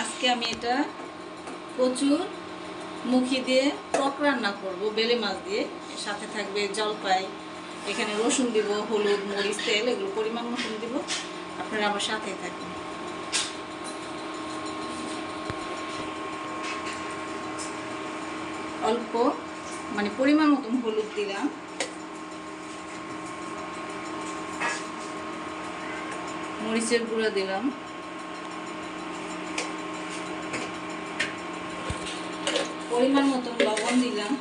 আজকে আমি এটা কচুর মুখি দিয়ে টক রান্না করব, বেলে মাছ দিয়ে। সাথে থাকবে জলপাই, এখানে রসুন দিব, হলুদ, মরিচ, তেল, এগুলো পরিমাণ মতন দিব। আপনারা আমার সাথে থাকবেন। অল্প মানে পরিমাণ মতন হলুদ দিলাম। মরিচের গুঁড়ো দিলাম। পরিমাণ মতন লবণ দিলাম।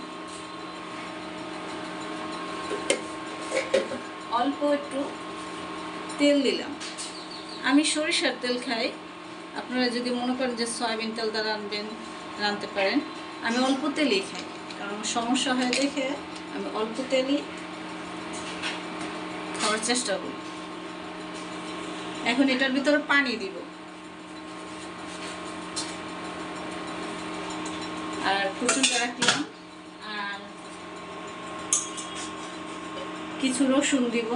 অল্প একটু তেল দিলাম। আমি সরিষার তেল খাই। আপনারা যদি মনে করেন যে সয়াবিন তেল দ্বারা রানবেন রাঁধতে পারেন। আমি অল্প তেলই খাই, কারণ সমস্যা হয় দেখে আমি অল্প তেলই খাওয়ার চেষ্টা করি। এখন এটার ভিতরে পানি দিব। আর কুচুনটা রাখলাম। আর কিছু রসুন দিব।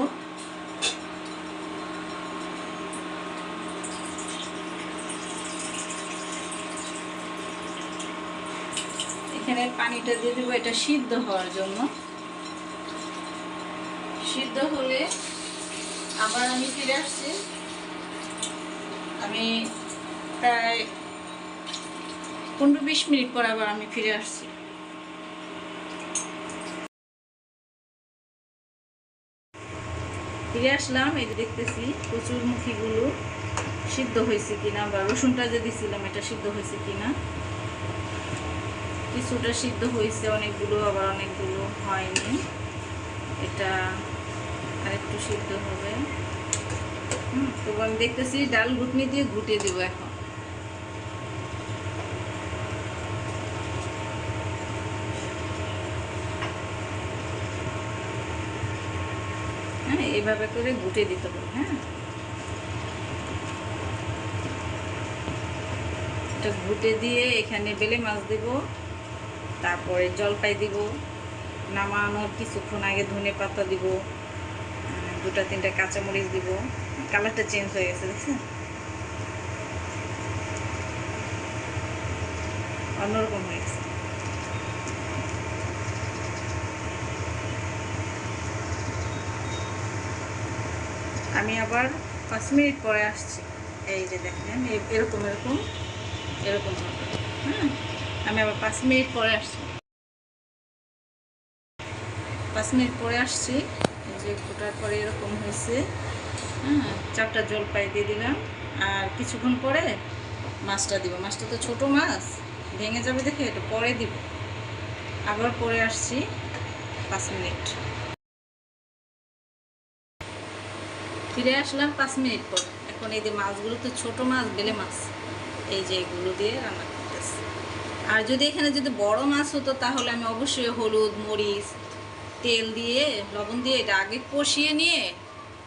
এখানে পানিটা দিয়ে দেবো, এটা সিদ্ধ হওয়ার জন্য। সিদ্ধ হলে আবার আমি ফিরে আসছি। আমি প্রায় পনেরো বিশ মিনিট পর আবার আমি ফিরে আসছি। ফিরে আসলাম, এই দেখতেছি প্রচুর মুখিগুলো সিদ্ধ হয়েছে কিনা বা রসুনটা যে দিছিলাম, এটা সিদ্ধ হয়েছে কিনা। কিছুটা সিদ্ধ হয়েছে, অনেকগুলো, আবার অনেকগুলো হয়নি। এটা আরেকটু সিদ্ধ হবে। হুম, তো আমি দেখতেছি ডাল ঘুটনি দিয়ে ঘুটে দেবো এখন। হ্যাঁ এইভাবে করে গুটে দিতে হবে হ্যাঁ। এটা ঘুটে দিয়ে এখানে বেলে মাছ দেব, তারপরে জলপাই দিব, নামানোর কিছুক্ষণ আগে ধনে পাতা দিব দুটা তিনটা কাঁচামরিচ দিব, কালারটা চেঞ্জ হয়ে গেছে, দেখছেন? অন্যরকম হয়ে গেছে আমি আবার পাঁচ মিনিট পরে আসছি। এই যে দেখেন এরকম এরকম এরকম হ্যাঁ আমি আবার পাঁচ মিনিট পরে আসছি। পাঁচ মিনিট পরে আসছি। যে ফোটার পরে এরকম হয়েছে। হ্যাঁ চারটা জলপাই দিয়ে দিলাম। আর কিছুক্ষণ পরে মাছটা দিব। মাছটা তো ছোট মাছ। ভেঙে যাবে দেখে এটা পরে দিব। আবার পরে আসছি পাঁচ মিনিট। ফিরে আসলাম পাঁচ মিনিট পর। এখন এই যে মাছগুলো তো ছোটো মাছ, বেলে মাছ, এই যে এগুলো দিয়ে রান্না করতেছি। আর যদি এখানে যদি বড় মাছ হতো, তাহলে আমি অবশ্যই হলুদ, মরিচ, তেল দিয়ে, লবণ দিয়ে এটা আগে কষিয়ে নিয়ে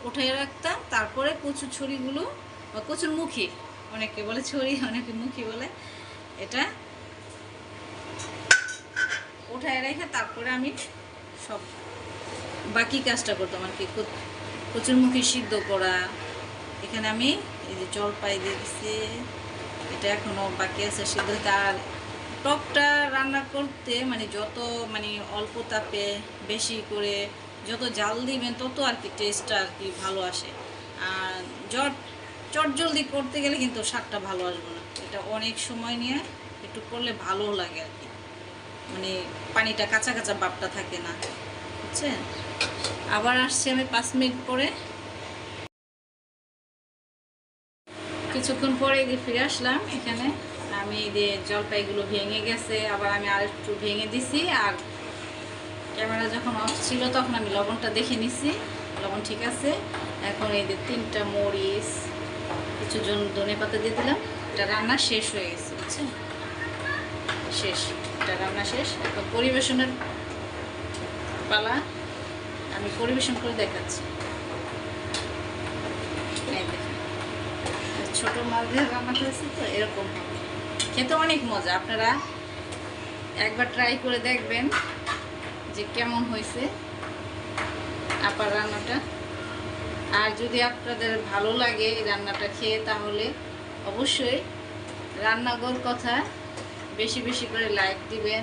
উঠে রাখতাম। তারপরে কচুর ছড়িগুলো বা কচুর মুখি, অনেকে বলে ছড়ি অনেকে মুখি বলে, এটা উঠায় রেখে তারপরে আমি সব বাকি কাজটা করতাম আর কি কচ- কচুরমুখী সিদ্ধ করা। এখানে আমি এই যে জলপাই দিয়ে এটা এখনও বাকি আছে সিদ্ধ তার টকটা রান্না করতে মানে যত মানে অল্প তাপে বেশি করে যত জাল দিবেন তত আর কি টেস্টটা আর কি ভালো আসে। আর জট, চট জলদি করতে গেলে কিন্তু স্বাদটা ভালো আসবে না। এটা অনেক সময় নিয়ে একটু করলে ভালো লাগে আর কি। মানে পানিটা কাঁচা কাঁচা বাপটা থাকে না। বুঝছেন? আবার আসছি আমি পাঁচ মিনিট পরে। কিছুক্ষণ পরে ফিরে আসলাম এখানে। আমি এই যে জলপাইগুলো ভেঙে গেছে, আবার আমি আর একটু ভেঙে দিছি আর ক্যামেরা যখন অফ ছিল তখন আমি লবণটা দেখে নিছি। লবণ ঠিক আছে। এখন এই যে তিনটা মরিচ, কিছু জন ধনে পাতা দিয়ে দিলাম। এটা রান্না শেষ হয়ে গেছে, বুঝছেন? শেষ, এটা রান্না শেষ। এখন পরিবেশনের পালা। আমি পরিবেশন করে দেখাচ্ছি। ছোট মাছ দিয়ে রান্না করেছি তো, এরকম খেতে অনেক মজা, আপনারা একবার ট্রাই করে দেখবেন যে কেমন হয়েছে আপার রান্নাটা। আর যদি আপনাদের ভালো লাগে রান্নাটা খেয়ে, তাহলে অবশ্যই রান্নাঘর কথা বেশি বেশি করে লাইক দিবেন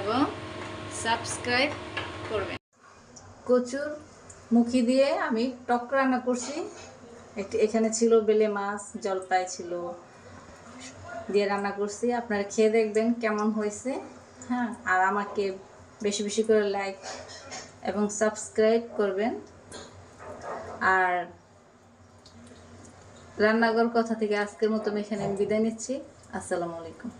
এবং সাবস্ক্রাইব করবেন। কচুর মুখি দিয়ে আমি টক রান্না করছি। একটি এখানে ছিল বেলে মাছ, জলপাই ছিল দিয়ে রান্না করছি। আপনারা খেয়ে দেখবেন কেমন হয়েছে। হ্যাঁ আর আমাকে বেশি বেশি করে লাইক এবং সাবস্ক্রাইব করবেন। আর রান্নাঘর কথা থেকে আজকের মতো এখানে বিদায় নিচ্ছি। আসসালামু আলাইকুম।